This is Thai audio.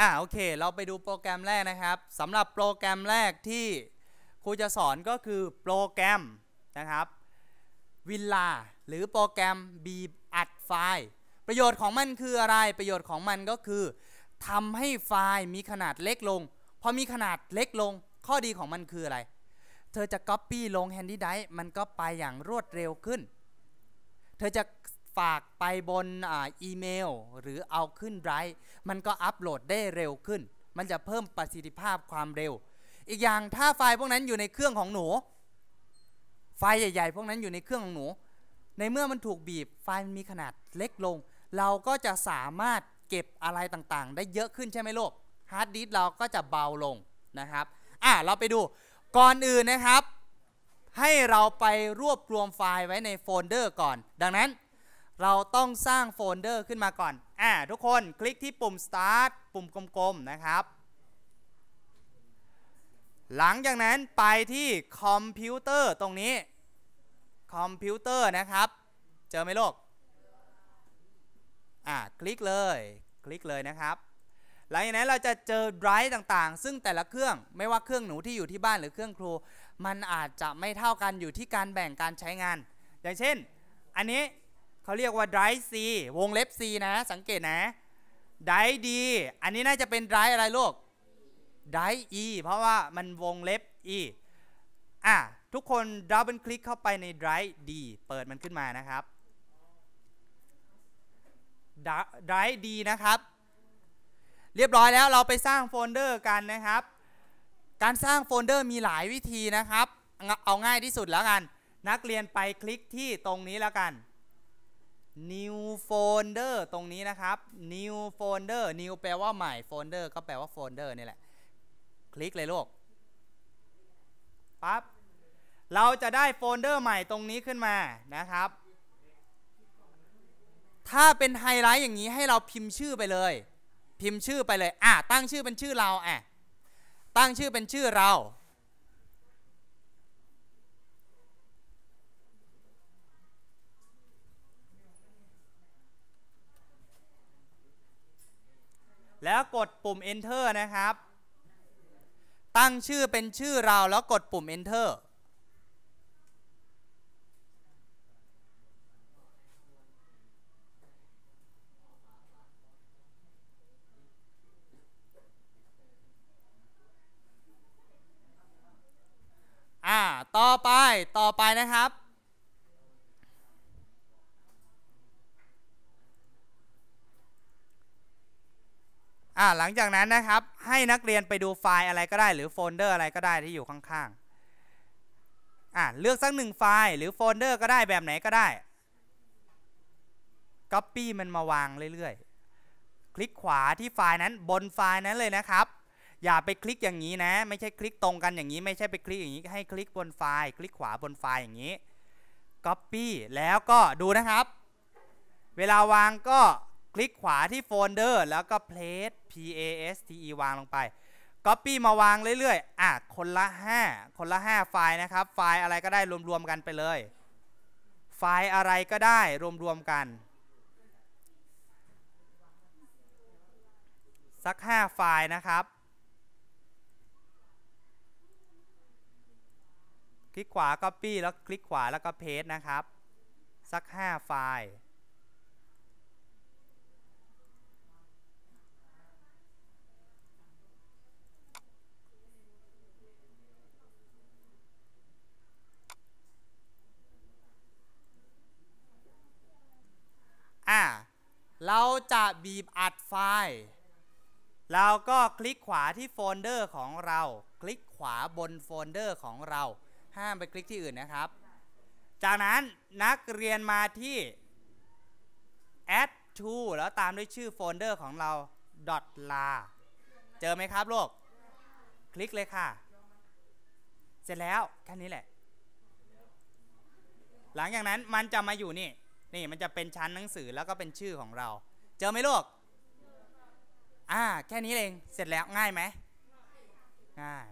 อ่าโอเค เราไปดูโปรแกรมแรกนะครับสำหรับโปรแกรมแรกที่ครูจะสอนก็คือโปรแกรมนะครับวิลลาหรือโปรแกรมบีบอัดไฟล์ ประโยชน์ของมันคืออะไรประโยชน์ของมันก็คือทำให้ไฟล์มีขนาดเล็กลงพอมีขนาดเล็กลง ข้อดีของมันคืออะไร เธอจะ Copy ลง Handy Drive มันก็ไปอย่างรวดเร็วขึ้น เธอจะ ฝากไปบนอีเมล หรือเอาขึ้นไดร์มันก็อัปโหลดได้เร็วขึ้น มันจะเพิ่มประสิทธิภาพความเร็ว อีกอย่างถ้าไฟล์พวกนั้นอยู่ในเครื่องของหนู ไฟล์ใหญ่ ๆ พวกนั้นอยู่ในเครื่องของหนู ในเมื่อมันถูกบีบไฟล์มันมีขนาดเล็กลง เราก็จะสามารถเก็บอะไรต่างๆ ได้เยอะขึ้นใช่ไหมลูกฮาร์ดดิสเราก็จะเบาลงนะครับอะเราไปดูก่อนอื่นนะครับ ให้เราไปรวบรวมไฟล์ไว้ในโฟลเดอร์ก่อน ดังนั้น เราต้องสร้างโฟลเดอร์ขึ้นมาก่อน อ่า ทุกคนคลิกที่ปุ่ม start ปุ่มกลมๆ นะครับ หลังจากนั้นไปที่คอมพิวเตอร์ตรงนี้ คอมพิวเตอร์นะครับ เจอไหมลูกอ่า คลิกเลย คลิกเลยนะครับ หลังจากนั้นเราจะเจอไดรฟ์ต่างๆ ซึ่งแต่ละเครื่อง ไม่ว่าเครื่องหนูที่อยู่ที่บ้านหรือเครื่องครู มันอาจจะไม่เท่ากันอยู่ที่การแบ่งการใช้งาน อย่างเช่น อันนี้ เขาเรียกว่า drive C วงเล็บ C นะ สังเกตนะ drive D อันนี้น่าจะเป็น drive อะไรลูก drive E เพราะว่ามันวงเล็บ E อะ ทุกคนดับเบิลคลิกเข้าไปใน drive D เปิดมันขึ้นมานะครับ drive D นะครับ เรียบร้อยแล้วเราไปสร้างโฟลเดอร์กันนะครับ การสร้างโฟลเดอร์มีหลายวิธีนะครับ เอาง่ายที่สุดแล้วกัน นักเรียนไปคลิกที่ตรงนี้แล้วกัน new folder ตรงนี้นะครับ new folder new แปลว่าใหม่ folder ก็แปลว่า folder นี่แหละ คลิกเลยลูกปั๊บเราจะได้โฟลเดอร์ใหม่ตรงนี้ขึ้นมานะครับ ถ้าเป็นไฮไลท์อย่างนี้ให้เราพิมพ์ชื่อไปเลย พิมพ์ชื่อไปเลย อะ ตั้งชื่อเป็นชื่อเราอะ ตั้งชื่อเป็นชื่อเรา แล้วกดปุ่ม enter นะครับ ตั้งชื่อเป็นชื่อเราแล้วกดปุ่ม enter อ่า ต่อไป ต่อไปนะครับ อ่าหลังจากนั้นนะครับ ให้นักเรียนไปดูไฟล์อะไรก็ได้ หรือโฟลเดอร์อะไรก็ได้ที่อยู่ข้างๆอ่าเลือกสักหนึ่งไฟล์หรือโฟลเดอร์ก็ได้แบบไหนก็ได้ Copy มันมาวางเรื่อยๆ คลิกขวาที่ไฟล์นั้นบนไฟล์นั้นเลยนะครับ อย่าไปคลิกอย่างนี้นะ ไม่ใช่คลิกตรงกันอย่างนี้ ไม่ใช่ไปคลิกอย่างนี้ ให้คลิกบนไฟล์ คลิกขวาบนไฟล์อย่างนี้ Copy แล้วก็ดูนะครับ เวลาวางก็ ลิกขวาที่โฟลเดอร์แล้วก็ place p a s t e วางลงไป Copy มาวางเรื่อยๆ อะ คนละ 5 คนละ 5 ไฟล์นะครับ ไฟล์อะไรก็ได้รวมๆกันไปเลย ไฟล์อะไรก็ได้รวมๆกัน สัก 5 ไฟล์นะครับ คลิกขวา Copy แล้วคลิกขวาแล้วก็ Paste นะครับ สัก 5 ไฟล์อ่า เราจะบีบอัดไฟล์เราก็คลิกขวาที่โฟลเดอร์ของเรา คลิกขวาบนโฟลเดอร์ของเรา ห้ามไปคลิกที่อื่นนะครับ จากนั้นนักเรียนมาที่ add to แล้วตามด้วยชื่อโฟลเดอร์ของเรา .la เจอไหมครับลูก คลิกเลยค่ะ เสร็จแล้วแค่นี้แหละ หลังจากนั้นมันจะมาอยู่นี่ นี่มันจะเป็นชั้นหนังสือแล้วก็เป็นชื่อของเรา เจอไหมลูกอ่าแค่นี้เองเสร็จแล้วง่ายไหมง่าย